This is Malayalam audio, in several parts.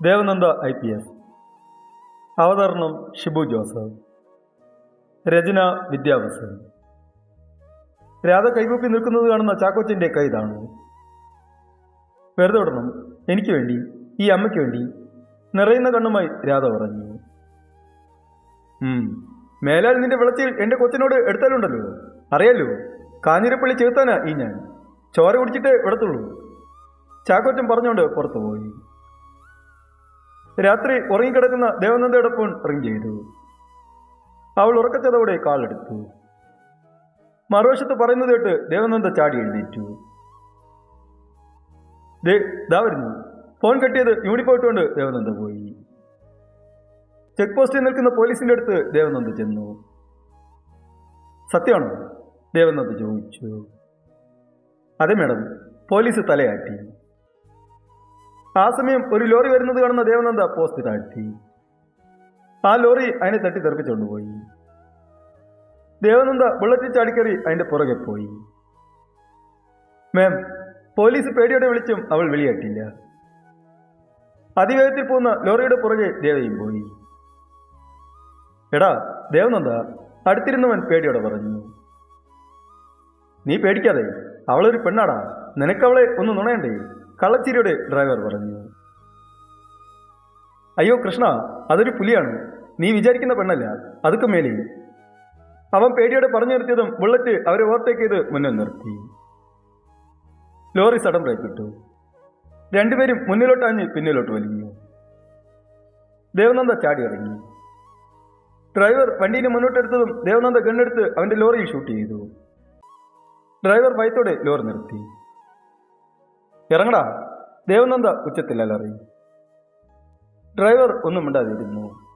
Devananda I P S. അവതരണം ഷിബു ജോസഫ്. രചന വിദ്യാഭസൻ രാധ കൈകൂപ്പി നിൽക്കുന്നത് കാണുന്ന ചാക്കോച്ചിന്റെ കൈ താണു വെറുതെ വിടണം. എനിക്ക് വേണ്ടി ഈ അമ്മയ്ക്ക് വേണ്ടി നിറയുന്ന കണ്ണുമായി രാധ പറഞ്ഞു. മേലാൽ നിന്റെ വിളച്ചിൽ എന്റെ കൊച്ചിനോട് എടുത്താലുണ്ടല്ലോ. അറിയാലോ കാഞ്ഞിരപ്പള്ളി ചേർത്താനാ ഈ ഞാൻ. ചോര കുടിച്ചിട്ട് എടുത്തുള്ളൂ ചാക്കോച്ചൻ പറഞ്ഞുകൊണ്ട് പുറത്തു പോയി രാത്രി ഉറങ്ങിക്കിടക്കുന്ന ദേവനന്ദയുടെ ഫോൺ റിങ് ചെയ്തു. അവൾ ഉറക്കച്ചതോടെ കാളെടുത്തു മറുവശത്ത് പറയുന്നത് കേട്ട് ദേവനന്ദ ചാടി എഴുന്നേറ്റു. ദാ വരുന്നു. ഫോൺ കെട്ടിയത് യൂണിഫോം ഇട്ടുകൊണ്ട് ദേവനന്ദ പോയി. ചെക്ക് പോസ്റ്റിൽ നിൽക്കുന്ന പോലീസിന്റെ അടുത്ത് ദേവനന്ദ ചെന്നു. സത്യമാണോ? ദേവനന്ദ ചോദിച്ചു. അതെ മേഡം. പോലീസ് തലയാട്ടി. ആ സമയം ഒരു ലോറി വരുന്നത് കാണുന്ന ദേവനന്ദ പോസ്റ്റ് താഴ്ത്തി. ആ ലോറി അതിനെ തട്ടി തെറിപ്പിച്ചുകൊണ്ടുപോയി ദേവനന്ദ ബുള്ളറ്റിൽ ചാടിക്കറി അതിന്റെ പുറകെ പോയി. മാം പോലീസ് പേടിയോടെ വിളിച്ചും അവൾ വിളിയാട്ടില്ല അതിവേഗത്തിൽ പോകുന്ന ലോറിയുടെ പുറകെ ദേവയും പോയി. എടാ ദേവനന്ദ അടുത്തിരുന്നവൻ പേടിയോടെ പറഞ്ഞു. നീ പേടിക്കാതെ അവളൊരു പെണ്ണാടാ. നിനക്കവളെ ഒന്ന് നുണയണ്ടേ? കള്ളച്ചിരിയുടെ ഡ്രൈവർ പറഞ്ഞു. അയ്യോ കൃഷ്ണ അതൊരു പുലിയാണ്. നീ വിചാരിക്കുന്ന പെണ്ണല്ല. അതൊക്കെ മേലെ. അവൻ പേടിയോടെ പറഞ്ഞു നിർത്തിയതും ബുള്ളറ്റ് അവരെ ഓവർടേക്ക് ചെയ്ത് മുന്നിൽ നിർത്തി. ലോറി സടം ബ്രേക്ക് ഇട്ടു. രണ്ടുപേരും മുന്നിലോട്ട് അഞ്ഞ് പിന്നിലോട്ട് വലിഞ്ഞു. ദേവനന്ദ ചാടി ഇറങ്ങി. ഡ്രൈവർ വണ്ടീനെ മുന്നോട്ടെടുത്തതും ദേവനന്ദ ഗണ്ണെടുത്ത് അവന്റെ ലോറിയിൽ ഷൂട്ട് ചെയ്തു. ഡ്രൈവർ ഭയത്തോടെ ലോറി നിർത്തി. ഇറങ്ങടാ. ദേവനന്ദ ഉച്ചത്തിൽ അലറി ഡ്രൈവർ ഒന്നും മിണ്ടാതിരുന്നു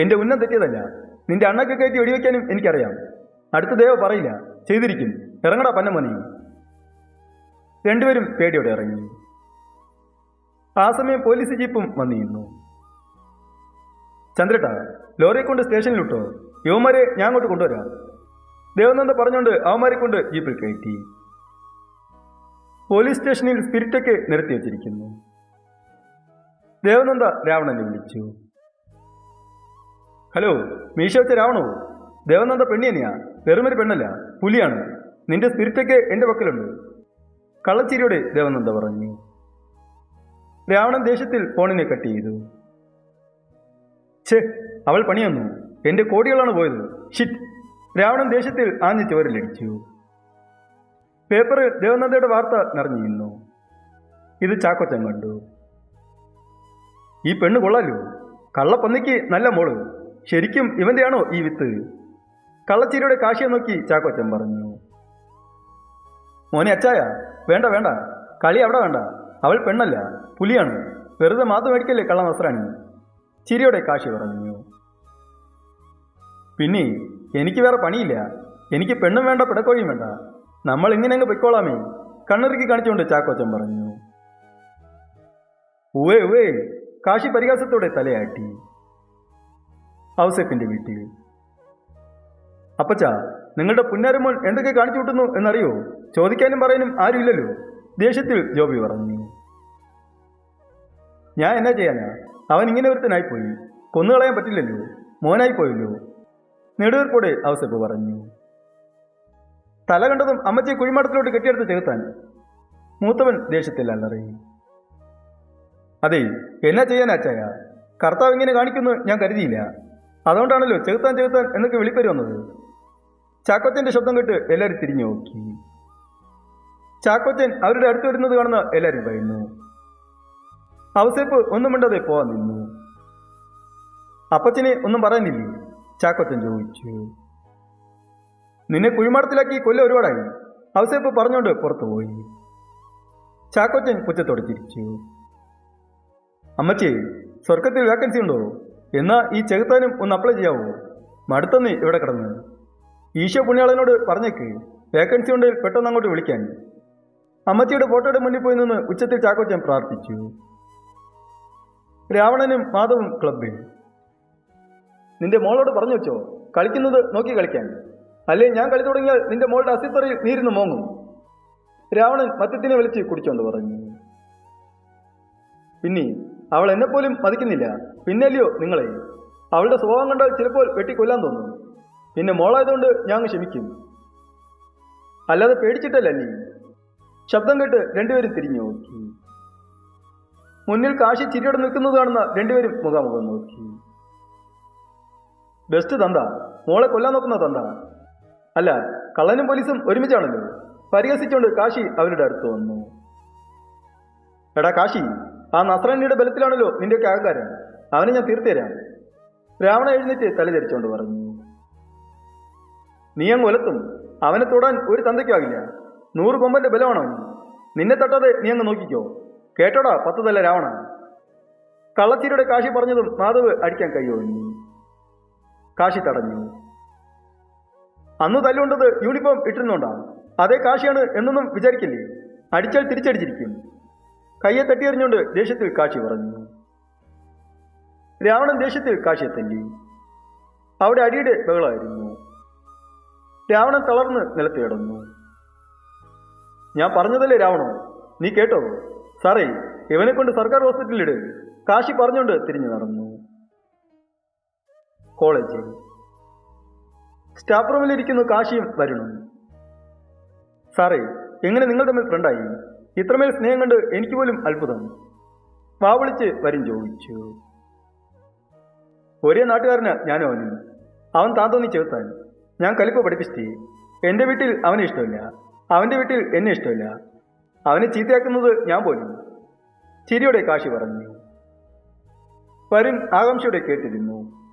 എന്റെ ഉന്നം തെറ്റിയതല്ല. നിന്റെ അണ്ണൊക്കെ കയറ്റി വെടിവെക്കാനും എനിക്കറിയാം. അടുത്ത ദേവ പറയില്ല. ചെയ്തിരിക്കും. ഇറങ്ങടാ പന്നമോനെ. രണ്ടുപേരും പേടിയോടെ ഇറങ്ങി. ആ സമയം പോലീസ് ജീപ്പും വന്നിരുന്നു. ചന്ദ്രട്ട ലോറിയെ കൊണ്ട് സ്റ്റേഷനിലിട്ടോ? യുവമാരെ ഞാൻ അങ്ങോട്ട് കൊണ്ടുവരാം. ദേവനന്ദ പറഞ്ഞുകൊണ്ട് അവന്മാരെ കൊണ്ട് ജീപ്പിൽ കയറ്റി. പോലീസ് സ്റ്റേഷനിൽ സ്പിരിറ്റൊക്കെ നിരത്തി വച്ചിരിക്കുന്നു. ദേവനന്ദ രാവണനെ വിളിച്ചു. ഹലോ മീശ വെച്ച രാവണോ? ദേവനന്ദ പെണ്ണിയനെയാ വെറുമൊരു പെണ്ണല്ല പുലിയാണ്. നിന്റെ സ്പിരിറ്റൊക്കെ എന്റെ പക്കലുണ്ട്. കള്ളച്ചിരിയോടെ ദേവനന്ദ പറഞ്ഞു. രാവണൻ ദേഷ്യത്തിൽ ഫോണിനെ കട്ട് ചെയ്തു. ഛേ അവൾ പണിയൊന്നു. എന്റെ കോടികളാണ് പോയത്. ഷിറ്റ്. രാവണൻ ദേശത്തിൽ ആഞ്ഞ് ചുവരിലടിച്ചു. പേപ്പറിൽ ദേവനന്ദയുടെ വാർത്ത നിറഞ്ഞിരുന്നു ഇത് ചാക്കൊച്ചൻ കണ്ടു. ഈ പെണ്ണ് കൊള്ളാലോ? കള്ളപ്പന്നിക്ക് നല്ല മോൾ. ശരിക്കും ഇവന്റെയാണോ ഈ വിത്ത്? കള്ളച്ചീരിയുടെ കാശിയെ നോക്കി ചാക്കോച്ചൻ പറഞ്ഞു. മോനെ അച്ചായ വേണ്ട വേണ്ട. കളി അവിടെ വേണ്ട. അവൾ പെണ്ണല്ല പുലിയാണ്. വെറുതെ മാത്രം മേടിക്കല്ലേ കള്ള നസ്രാണി? ചിരിയോടെ കാശി പറഞ്ഞു. പിന്നെ എനിക്ക് വേറെ പണിയില്ല. എനിക്ക് പെണ്ണും വേണ്ട പിടക്കോഴിയും വേണ്ട. നമ്മൾ ഇങ്ങനെ അങ്ങ് പൊയ്ക്കോളാമേ. കണ്ണിറുക്കി കാണിച്ചുകൊണ്ട് ചാക്കോച്ചൻ പറഞ്ഞു. ഉവേ ഉവേ കാശി പരിഹാസത്തോടെ തലയാട്ടി. ഔസഫിന്റെ വീട്ടിൽ. അപ്പച്ചാ നിങ്ങളുടെ പുന്നാരമോൻ എന്തൊക്കെ കാണിച്ചു വിട്ടുന്നു എന്നറിയോ? ചോദിക്കാനും പറയാനും ആരുമില്ലല്ലോ. ദേഷ്യത്തിൽ ജോബി പറഞ്ഞു. ഞാൻ എന്നാ ചെയ്യാനാ? അവൻ ഇങ്ങനെ ഒരുത്തനായി ഒരുത്തനായിപ്പോയി. കൊന്നുകളയാൻ പറ്റില്ലല്ലോ. മോനായി പോയല്ലോ നെടുവീർപ്പോടെ ഔസഫ് പറഞ്ഞു. തല കണ്ടതും അമ്മച്ചി കുഴിമാടത്തിലോട്ട് കെട്ടിയെടുത്ത് ചേർത്താൻ മൂത്തവൻ ദേഷ്യത്തിൽ അതെ എന്നാ ചെയ്യാൻ അച്ചായ? കർത്താവ് ഇങ്ങനെ കാണിക്കുന്നു ഞാൻ കരുതിയില്ല. അതുകൊണ്ടാണല്ലോ ചെകുത്താൻ ചെകുത്താൻ എന്നൊക്കെ വിളിപ്പേര് വന്നത്. ചാക്കോച്ചന്റെ ശബ്ദം കേട്ട് എല്ലാവരും തിരിഞ്ഞു നോക്കി. ചാക്കോച്ചൻ അവരുടെ അടുത്ത് വരുന്നത് കാണുന്ന എല്ലാവരും പറയുന്നു അവസരപ്പ് ഒന്നും മിണ്ടാതെ പോവാൻ നിന്നു. അപ്പച്ചനെ ഒന്നും പറയാനില്ലേ? ചാക്കോച്ചൻ ചോദിച്ചു. നിന്നെ കുഴിമാടത്തിലാക്കി കൊല്ല ഒരുപാടായി. അവസേപ്പ് പറഞ്ഞുകൊണ്ട് പുറത്തു പോയി. ചാക്കോച്ചൻ പുറ്റത്തോടെ ചിരിച്ചു. അമ്മച്ചി സ്വർഗത്തിൽ വേക്കൻസി ഉണ്ടോ? എന്നാ ഈ ചെകുത്താനും ഒന്ന് അപ്ലൈ ചെയ്യാവോ? മടുത്തന്ന് ഇവിടെ കിടന്ന്. ഈശോ പുണ്യാളനോട് പറഞ്ഞേക്ക്. വേക്കൻസി ഉണ്ട് പെട്ടെന്ന് അങ്ങോട്ട് വിളിക്കാൻ. അമ്മച്ചിയുടെ ഫോട്ടോയുടെ മുന്നിൽ പോയി നിന്ന് ഉച്ചത്തിൽ ചാക്കോച്ചൻ പ്രാർത്ഥിച്ചു. രാവണനും മാധവും ക്ലബിൽ നിന്റെ മോളോട് പറഞ്ഞു വെച്ചോ? കളിക്കുന്നത് നോക്കി കളിക്കാൻ. അല്ലേ ഞാൻ കളി തുടങ്ങിയാൽ നിന്റെ മോളുടെ അസിത്തറയിൽ നീരുന്ന് മോങ്ങും. രാവണൻ മദ്യത്തിനെ വിളിച്ച് കുടിച്ചോണ്ട് പറഞ്ഞു. പിന്നെ അവൾ എന്നെ പോലും മതിക്കുന്നില്ല. പിന്നല്ലയോ നിങ്ങളെ? അവളുടെ സ്വഭാവം കണ്ടാൽ ചിലപ്പോൾ വെട്ടിക്കൊല്ലാൻ തോന്നും. പിന്നെ മോളായതുകൊണ്ട് ഞാൻ ക്ഷമിക്കും. അല്ലാതെ പേടിച്ചിട്ടല്ല നീ ശബ്ദം കേട്ട് രണ്ടുപേരും തിരിഞ്ഞു നോക്കി. മുന്നിൽ കാശി ചിരിയോടെ നിൽക്കുന്നത് കാണുന്ന രണ്ടുപേരും മുഖാമുഖം നോക്കി. ബെസ്റ്റ് തന്ത മോളെ കൊല്ലാൻ നോക്കുന്ന തന്ത. അല്ല കള്ളനും പോലീസും ഒരുമിച്ചാണല്ലോ. പരിഹസിച്ചുകൊണ്ട് കാശി അവരുടെ അടുത്ത് വന്നു. എടാ കാശി ആ നസ്രാനിയുടെ ബലത്തിലാണല്ലോ നിന്റെയൊക്കെ അഹങ്കാരം. അവനെ ഞാൻ തീർത്തുതരാം. രാവണ എഴുന്നേറ്റ് തലധരിച്ചുകൊണ്ട് പറഞ്ഞു. നീ അങ്ങ് ഒലത്തും. അവനെ തൊടാൻ ഒരു തന്തയ്ക്കാകില്ല. നൂറ് കൊമ്പന്റെ ബലമാണോ നിന്നെ തട്ടാതെ നീ അങ്ങ് നോക്കിക്കോ. കേട്ടോടാ പത്ത് തല രാവണ കള്ളച്ചീരുടെ കാശി പറഞ്ഞതും മാധവ് അടിക്കാൻ കൈയൊഴിഞ്ഞു. കാശി തടഞ്ഞു. അന്ന് തല്ലുകൊണ്ടത് യൂണിഫോം ഇട്ടിരുന്നുകൊണ്ടാണ് അതേ കാശിയാണ് എന്നൊന്നും വിചാരിക്കില്ലേ? അടിച്ചാൽ തിരിച്ചടിച്ചിരിക്കും. കയ്യെ തട്ടിയെറിഞ്ഞുകൊണ്ട് ദേഷ്യത്തിൽ കാശി പറഞ്ഞു രാവണൻ ദേഷ്യത്തിൽ കാശിയെ തല്ലി. അവിടെ അടിയുടെ ബഹളമായിരുന്നു. രാവണൻ തളർന്ന് നിലത്ത് കിടന്നു. ഞാൻ പറഞ്ഞതല്ലേ രാവണോ? നീ കേട്ടോ? സാറേ ഇവനെ കൊണ്ട് സർക്കാർ ഹോസ്പിറ്റലിലിട് കാശി പറഞ്ഞുകൊണ്ട് തിരിഞ്ഞു നടന്നു. കോളേജ് സ്റ്റാഫ് റൂമിൽ ഇരിക്കുന്ന കാശിയും വരുണും സാറേ എങ്ങനെ നിങ്ങൾ തമ്മിൽ ഫ്രണ്ടായി ഇത്രമേൽ സ്നേഹം കണ്ട് എനിക്ക് പോലും അത്ഭുതം. വാവിളിച്ച് വരും ചോദിച്ചു. ഒരേ നാട്ടുകാരന് ഞാൻ അവനും. അവൻ താൻ തോന്നി ചെറുത്താൻ. ഞാൻ കലിപ്പ് പഠിപ്പിച്ചിട്ട്. എന്റെ വീട്ടിൽ അവനെ ഇഷ്ടമില്ല. അവന്റെ വീട്ടിൽ എന്നെ ഇഷ്ടമില്ല. അവനെ ചീത്തയാക്കുന്നത് ഞാൻ പോലും. ചിരിയോടെ കാശി പറഞ്ഞു. വരുൺ ആകാംക്ഷയോടെ കേട്ടിരുന്നു.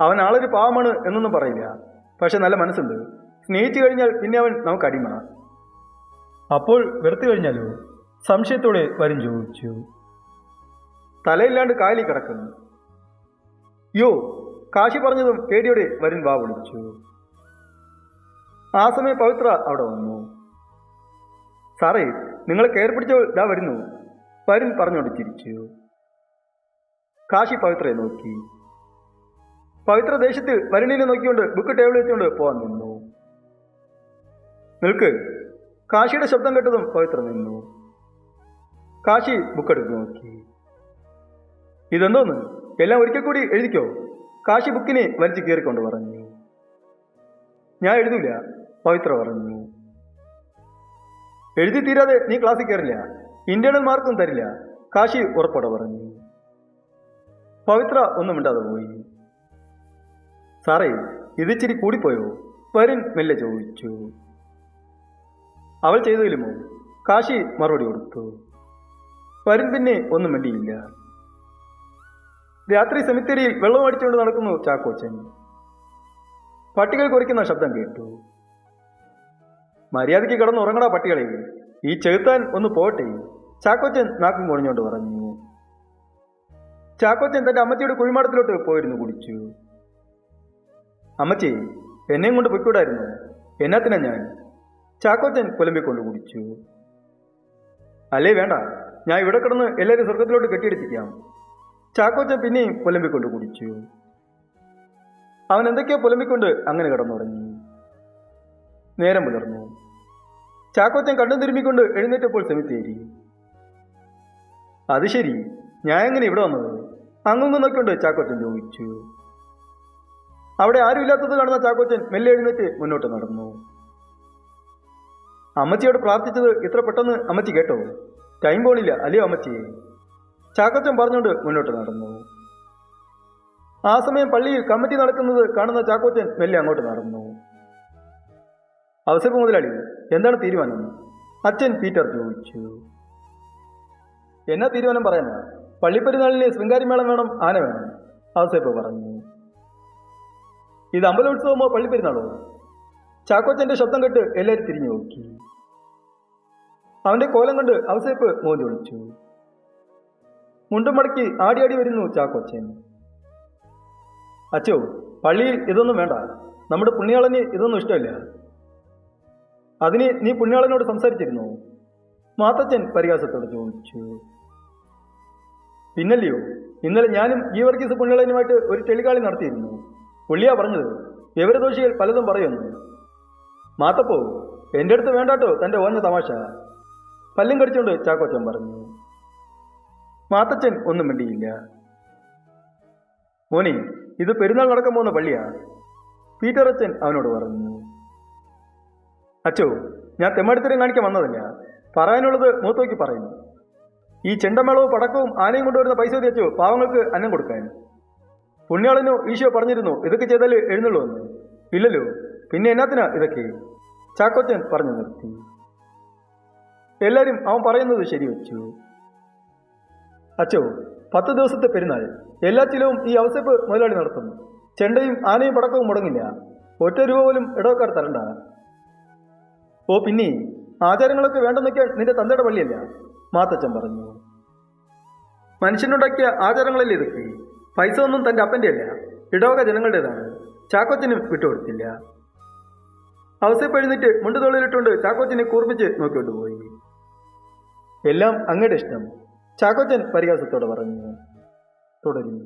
അവൻ ആളൊരു പാവമാണ് എന്നൊന്നും പറയില്ല. പക്ഷെ നല്ല മനസ്സുണ്ട്. സ്നേഹിച്ചു കഴിഞ്ഞാൽ പിന്നെ അവൻ നമുക്ക് അടിമ. അപ്പോൾ വെറുത്തു കഴിഞ്ഞാലോ? സംശയത്തോടെ വരും ചോദിച്ചു. തലയില്ലാണ്ട് കാലി കിടക്കുന്നു. യോ കാശി പറഞ്ഞതും പേടിയോടെ വരും വാ വിളിച്ചു. ആ സമയം പവിത്ര അവിടെ വന്നു. സാറേ നിങ്ങളെ കയറി പിടിച്ചോ ഇതാ വരുന്നു. വരുൺ പറഞ്ഞോണ്ട് ചിരിച്ചു. കാശി പവിത്രയെ നോക്കി. പവിത്ര ദേശത്ത് വരുണിനെ നോക്കിക്കൊണ്ട് ബുക്ക് ടേബിൾ വെച്ചുകൊണ്ട് പോവാൻ നിന്നു. നിൽക്ക്. കാശിയുടെ ശബ്ദം കേട്ടതും പവിത്ര നിന്നു. കാശി ബുക്ക് എടുത്ത് നോക്കി. ഇതെന്തോന്ന്? എല്ലാം ഒരിക്കൽ കൂടി എഴുതിക്കോ? കാശി ബുക്കിനെ വലിച്ചു കീറിക്കൊണ്ട് പറഞ്ഞു. ഞാൻ എഴുതൂല പവിത്ര പറഞ്ഞു. എഴുതി തീരാതെ നീ ക്ലാസ്സിൽ കയറില്ല. ഇന്റേണൽ മാർക്കും തരില്ല. കാശി ഉറപ്പോടെ പറഞ്ഞു. പവിത്ര ഒന്നും മിണ്ടാതെ പോയി. സാറേ ഇതിച്ചിരി കൂടിപ്പോയോ? വരുൺ മെല്ലെ ചോദിച്ചു. അവൾ ചെയ്തില്ലുമോ കാശി മറുപടി കൊടുത്തു. വരുൺ പിന്നെ ഒന്നും മിണ്ടിയില്ല. രാത്രി സെമിത്തേരിയിൽ വെള്ളം അടിച്ചുകൊണ്ട് നടക്കുന്നു ചാക്കോച്ചൻ. പട്ടികൾ കുറിക്കുന്ന ശബ്ദം കേട്ടു. മര്യാദയ്ക്ക് കിടന്ന് ഉറങ്ങടാ പട്ടികളെ. ഈ ചെകുത്താൻ ഒന്ന് പോട്ടെ ചാക്കോച്ചൻ നാക്കും കുറഞ്ഞുകൊണ്ട് പറഞ്ഞു. ചാക്കോച്ചൻ തന്റെ അമ്മച്ചിയുടെ കുഴിമാടത്തിലോട്ട് പോയിരുന്നു കുടിച്ചു. അമ്മച്ചി എന്നെയും കൊണ്ട് പൊയ്ക്കൂടായിരുന്നു. എന്നാത്തിനാ ഞാൻ? ചാക്കോച്ചൻ കുലമ്പിക്കൊണ്ട് കുടിച്ചു. അല്ലേ വേണ്ട. ഞാൻ ഇവിടെ കിടന്ന് എല്ലാവരും സ്വർഗത്തിലോട്ട് കെട്ടിയെടുപ്പിക്കാം ചാക്കോച്ചൻ പിന്നെയും പുലമ്പിക്കൊണ്ട് കുടിച്ചു. അവൻ എന്തൊക്കെയോ പുലമ്പിക്കൊണ്ട് അങ്ങനെ കിടന്നുറങ്ങി. നേരം പുലർന്നു. ചാക്കോച്ചൻ കണ്ണും തിരുമ്മിക്കൊണ്ട് എഴുന്നേറ്റപ്പോൾ സെമിത്തേരി അത് ശരി. ഞാൻ എങ്ങനെ ഇവിടെ വന്നത്? അങ്ങുങ്ങും നോക്കിക്കൊണ്ട് ചാക്കോച്ചൻ ചോദിച്ചു. അവിടെ ആരുമില്ലാത്തത് കാണുന്ന ചാക്കോച്ചൻ മെല്ലെ എഴുന്നേറ്റ് മുന്നോട്ട് നടന്നു. അമ്മച്ചിയോട് പ്രാർത്ഥിച്ചത് ഇത്ര പെട്ടെന്ന് അമ്മച്ചി കേട്ടോ? ടൈം പോണില്ല അല്ലയോ അമ്മച്ചിയെ ചാക്കോച്ചൻ പറഞ്ഞുകൊണ്ട് മുന്നോട്ട് നടന്നു. ആ സമയം പള്ളിയിൽ കമ്മിറ്റി നടക്കുന്നത് കാണുന്ന ചാക്കോച്ചൻ മെല്ലെ അങ്ങോട്ട് നടന്നു. അവസരപ്പ് മുതലാളി എന്താണ് തീരുമാനം? അച്ഛൻ പീറ്റർ ചോദിച്ചു. എന്നാ തീരുമാനം പറയാനാ? പള്ളിപ്പെരുന്നാളിന് ശൃംഗാരിമേളം വേണം ആന വേണം അവസരപ്പ് പറഞ്ഞു. ഇത് പള്ളി പെരുന്നാളോ ചാക്കോച്ചന്റെ ശബ്ദം കേട്ട് എല്ലാവരും തിരിഞ്ഞു നോക്കി. അവന്റെ കോലം കണ്ട് അവസരപ്പ് മോന്തി വിളിച്ചു. മുണ്ടും മടക്കി ആടി വരുന്നു ചാക്കോച്ചൻ. അച്ചോ പള്ളിയിൽ ഇതൊന്നും വേണ്ട. നമ്മുടെ പുണ്യാളന് ഇതൊന്നും ഇഷ്ടമില്ല. അതിന് നീ പുണ്യാളനോട് സംസാരിച്ചിരുന്നു? മാത്തച്ഛൻ പരിഹാസത്തോടെ ചോദിച്ചു. പിന്നല്ലയോ ഇന്നലെ ഞാനും ഗീവർഗീസ് പുണ്യാളനുമായിട്ട് ഒരു ചെളികാളി നടത്തിയിരുന്നു. പുള്ളിയാ പറഞ്ഞത്. വിവരദോഷികൾ പലതും പറയുന്നു. മാത്തപ്പോ എന്റെ അടുത്ത് വേണ്ടാട്ടോ തന്റെ ഓഞ്ഞ തമാശ. പല്ലും കടിച്ചുകൊണ്ട് ചാക്കോച്ചൻ പറഞ്ഞു. മാത്തച്ഛൻ ഒന്നും മിണ്ടിയില്ല. മോനി ഇത് പെരുന്നാൾ നടക്കാൻ പോകുന്ന പള്ളിയാ. പീറ്റർ അച്ഛൻ അവനോട് പറഞ്ഞു. അച്ചോ ഞാൻ തെമ്മടിത്തരം കാണിക്കാൻ വന്നതല്ല. പറയാനുള്ളത് മൂത്തോക്കി പറയുന്നു ഈ ചെണ്ടമേളവും പടക്കവും ആനയും കൊണ്ടുവരുന്ന പൈസ വെച്ചോ പാവങ്ങൾക്ക് അന്നം കൊടുക്കാൻ. പുണ്യാളനോ ഈശോ പറഞ്ഞിരുന്നു ഇതൊക്കെ ചെയ്താൽ എഴുന്നള്ളൂ എന്ന്. ഇല്ലല്ലോ പിന്നെ എന്നാത്തിനാ ഇതൊക്കെ? ചാക്കോച്ചൻ പറഞ്ഞു നിർത്തി. എല്ലാവരും അവൻ പറയുന്നത് ശരിവെച്ചു. അച്ചോ പത്ത് ദിവസത്തെ പെരുന്നാൾ. എല്ലാ ചിലവും ഈ അവസപ്പ് മുതലാളി നടത്തുന്നു. ചെണ്ടയും ആനയും പടക്കവും മുടങ്ങില്ല. ഒറ്റ രൂപ പോലും ഇടവക്കാർ തരണ്ട. ഓ പിന്നെ ആചാരങ്ങളൊക്കെ വേണ്ടെന്നൊക്കെ നിന്റെ തന്തയുടെ പള്ളിയല്ല? മാത്തച്ഛൻ പറഞ്ഞു. മനുഷ്യനുണ്ടാക്കിയ ആചാരങ്ങളല്ലേ ഇതൊക്കെ? പൈസ ഒന്നും തന്റെ അപ്പന്റെ അല്ല ഇടവക ജനങ്ങളുടേതാണ്. ചാക്കോച്ചനും വിട്ടുകൊടുത്തില്ല. അവസരപ്പെഴുന്നിട്ട് എഴുന്നേറ്റ് മുണ്ടു തൊഴിലിട്ടുകൊണ്ട് ചാക്കോച്ചിനെ കൂർപ്പിച്ച് നോക്കിക്കൊണ്ട് പോയി. എല്ലാം അങ്ങയുടെ ഇഷ്ടം. ചാക്കോച്ചൻ പരിഹാസത്തോടെ പറഞ്ഞു. തുടരുന്നു.